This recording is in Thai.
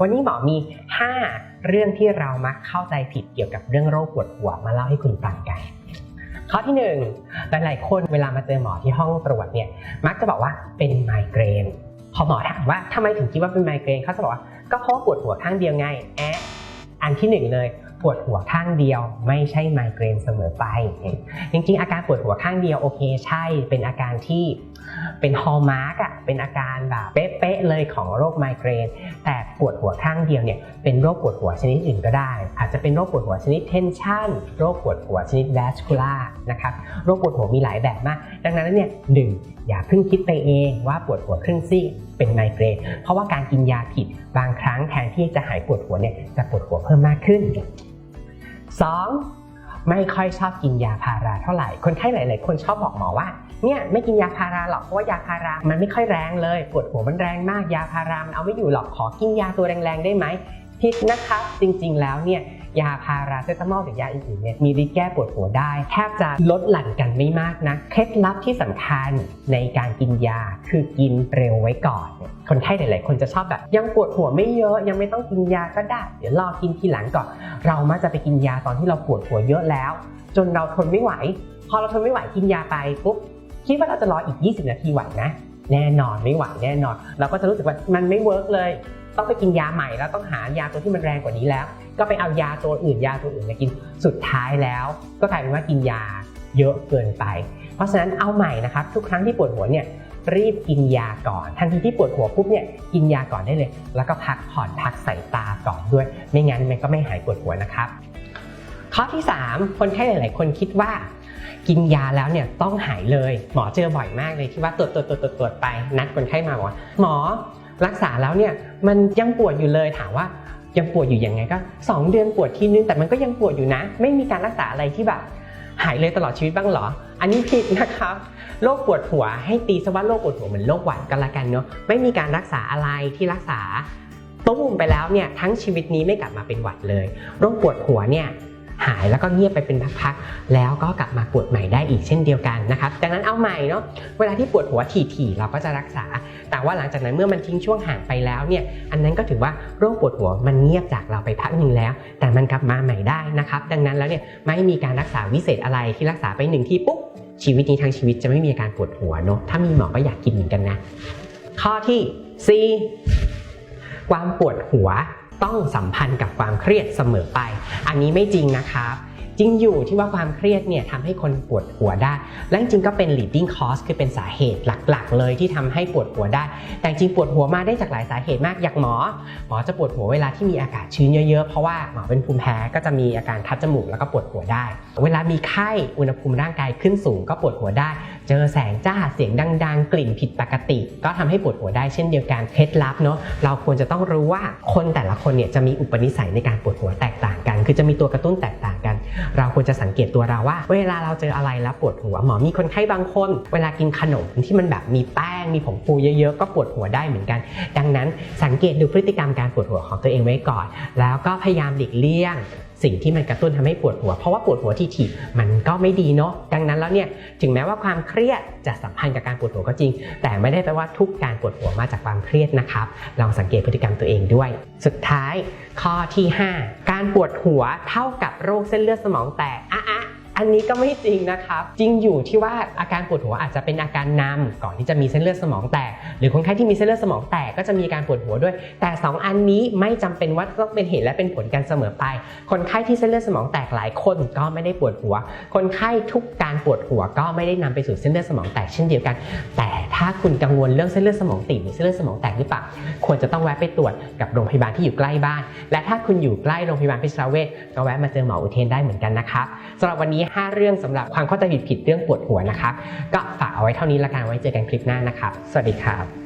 วันนี้หมอมี 5 เรื่องที่เรามักเข้าใจผิดเกี่ยวกับเรื่องโรคปวดหัวมาเล่าให้คุณฟังกันข้อที่ 1 หลายๆ คนเวลามาเจอหมอที่ห้องตรวจเนี่ยมักจะบอกว่าเป็นไมเกรน พอหมอถามว่าทำไมถึงคิดว่าเป็นไมเกรนเขาจะบอกว่าก็เพราะปวดหัวข้างเดียวไงแอะอันที่หนึ่งเลย ปวดหัวข้างเดียวไม่ใช่ไมเกรนเสมอไป จริงๆ อาการปวดหัวข้างเดียวโอเคใช่ เป็นอาการที่เป็นฮอลมาร์กอะเป็นอาการแบบเป๊ะๆเลยของโรคไมเกรน แต่ปวดหัวข้างเดียวเนี่ยเป็นโรคปวดหัวชนิดอื่นก็ได้ อาจจะเป็นโรคปวดหัวชนิดเทนชันโรคปวดหัวชนิด vascular นะครับโรคปวดหัวมีหลายแบบมาก ดังนั้นเนี่ยหนึ่งอย่าเพิ่งคิดไปเองว่าปวดหัวครึ่งซีกเป็นไมเกรน เพราะว่าการกินยาผิดบางครั้งแทนที่จะหายปวดหัวเนี่ยจะปวดหัวเพิ่มมากขึ้น 2. ไม่ค่อยชอบกินยาพาราเท่าไหร่ คนไข้หลาย ๆ คนชอบบอกหมอว่า เนี่ยไม่กินยาพาราหรอกเพราะว่ายาพารา มันไม่ค่อยแรงเลย ปวดหัวมันแรงมากยาพารามันเอาไม่อยู่หรอกขอกินยาตัวแรง ๆ ได้ไหม ผิดนะครับจริงๆ แล้วเนี่ยยาพาราเซตามอลหรือยาอื่นๆเนี่ยมีฤทธิ์แก้ปวดหัวได้ แทบจะลดหลั่นกันไม่มากนะเคล็ดลับที่สำคัญในการกินยาคือกินเร็วไว้ก่อน คนไข้หลายๆ คนจะชอบแบบยังปวดหัวไม่เยอะ ยังไม่ต้องกินยาก็ได้ เดี๋ยวรอกินทีหลังก่อน เรามักจะไปกินยาตอนที่เราปวดหัวเยอะแล้ว จนเราทนไม่ไหว พอเราทนไม่ไหวกินยาไปปุ๊บคิดว่าเราจะรออีก 20 นาทีไหวนะแน่นอนไม่ไหวแน่นอน เราก็จะรู้สึกว่ามันไม่เวิร์กเลย ต้องไปกินยาใหม่แล้วต้องหายาตัวที่มันแรงกว่านี้แล้ว ก็ไปเอายาตัวอื่นยาตัวอื่นมากินสุดท้ายแล้ว ก็กลายเป็นว่ากินยาเยอะเกินไป เพราะฉะนั้นเอาใหม่นะครับทุกครั้งที่ปวดหัวเนี่ยรีบกินยาก่อน ทันทีที่ปวดหัวปุ๊บเนี่ยกินยาก่อนได้เลย แล้วก็พักผ่อนพักสายตาก่อนด้วย ไม่งั้นมันก็ไม่หายปวดหัวนะครับ ข้อที่ 3 คนไข้หลาย ๆ คนคิดว่า กินยาแล้วเนี่ยต้องหายเลย หมอเจอบ่อยมากเลยที่ว่าตรวจตรวจตรวจตรวจไปนัดคนไข้มาบอกว่าหมอ รักษาแล้วเนี่ยมันยังปวดอยู่เลยถามว่ายังปวดอยู่ยังไงก็ 2 เดือนปวดทีนึงแต่มันก็ยังปวดอยู่นะ ไม่มีการรักษาอะไรที่แบบหายเลยตลอดชีวิตบ้างเหรอ อันนี้ผิดนะครับโรคปวดหัวให้ตีซะว่าโรคปวดหัวเหมือนโรคหวัดกันละกันเนาะไม่มีการรักษาอะไรที่รักษาตุ้มไปแล้วเนี่ยทั้งชีวิตนี้ไม่กลับมาเป็นหวัดเลย โรคปวดหัวเนี่ย หายแล้วก็เงียบไปเป็นพักๆแล้วก็กลับมาปวดใหม่ได้อีกเช่นเดียวกันนะครับดังนั้นเอาใหม่เนาะเวลาที่ปวดหัวถี่ๆเราก็จะรักษา แต่ว่าหลังจากนั้นเมื่อมันทิ้งช่วงห่างไปแล้วเนี่ยอันนั้นก็ถือว่าโรคปวดหัวมันเงียบจากเราไปพักหนึ่งแล้ว แต่มันกลับมาใหม่ได้นะครับดังนั้นแล้วเนี่ยไม่มีการรักษาวิเศษอะไรที่รักษาไปหนึ่งที่ปุ๊บชีวิตนี้ทั้งชีวิตจะไม่มีอาการปวดหัวเนาะถ้ามีหมอก็อยากกินเหมือนกันนะ ข้อที่ 4 ความปวดหัว ต้องสัมพันธ์กับความเครียดเสมอไป อันนี้ไม่จริงนะครับ ริงอยู่ที่ว่าความเครียดเนี่ยทำให้คนปวดหัวได้ และจริงก็เป็น leading cause คือเป็นสาเหตุหลักๆ เลยที่ทำให้ปวดหัวได้ แต่จริงปวดหัวมาได้จากหลายสาเหตุมาก อย่างหมอ หมอจะปวดหัวเวลาที่มีอากาศชื้นเยอะๆ เพราะว่าหมอเป็นภูมิแพ้ก็จะมีอาการคัดจมูกแล้วก็ปวดหัวได้ เวลามีไข้ อุณหภูมิร่างกายขึ้นสูงก็ปวดหัวได้ เจอแสงจ้า เสียงดังๆ กลิ่นผิดปกติ ก็ทำให้ปวดหัวได้เช่นเดียวกัน เคล็ดลับเนาะ เราควรจะต้องรู้ว่าคนแต่ละคนเนี่ยจะมีอุปนิสัยในการปวดหัวแตกต่างกัน คือจะมีตัวกระตุ้นแตกต่าง เราควรจะสังเกตตัวเราว่า เวลาเราเจออะไรแล้วปวดหัวหมอมีคนไข้บางคน เวลากินขนมที่มันแบบมีแป้งมีผงฟูเยอะๆ ก็ปวดหัวได้เหมือนกัน ดังนั้นสังเกตดูพฤติกรรมการปวดหัวของตัวเองไว้ก่อน แล้วก็พยายามหลีกเลี่ยง สิ่งที่มันกระตุ้นทำให้ปวดหัว เพราะว่าปวดหัวที่ฉี่มันก็ไม่ดีเนาะดังนั้นแล้วเนี่ยถึงแม้ว่าความเครียดจะสัมพันธ์กับการปวดหัวก็จริง แต่ไม่ได้แปลว่าทุกการปวดหัวมาจากความเครียดนะครับลองสังเกตพฤติกรรมตัวเองด้วย สุดท้ายข้อที่ 5 การปวดหัวเท่ากับโรคเส้นเลือดสมองแตกอะ อันนี้ก็ไม่จริงนะครับ จริงอยู่ที่ว่าอาการปวดหัวอาจจะเป็นอาการนำก่อนที่จะมีเส้นเลือดสมองแตก หรือคนไข้ที่มีเส้นเลือดสมองแตกก็จะมีการปวดหัวด้วย แต่ 2 อันนี้ไม่จำเป็นว่าต้องเป็นเหตุและเป็นผลกันเสมอไป คนไข้ที่เส้นเลือดสมองแตกหลายคนก็ไม่ได้ปวดหัว คนไข้ทุกการปวดหัวก็ไม่ได้นำไปสู่เส้นเลือดสมองแตกเช่นเดียวกัน แต่ถ้าคุณกังวลเรื่องเส้นเลือดสมองตีบหรือเส้นเลือดสมองแตกหรือเปล่าควรจะต้องแวะไปตรวจกับโรงพยาบาลที่อยู่ใกล้บ้าน และถ้าคุณอยู่ใกล้โรงพยาบาลพิศราเวชก็แวะมาเจอหมออุเทนได้เหมือนกันนะครับสำหรับวันนี้5 เรื่องสำหรับความเข้าใจผิดๆเรื่องปวดหัวนะครับก็ฝากเอาไว้เท่านี้ละกันไว้เจอกันคลิปหน้านะครับ สวัสดีครับ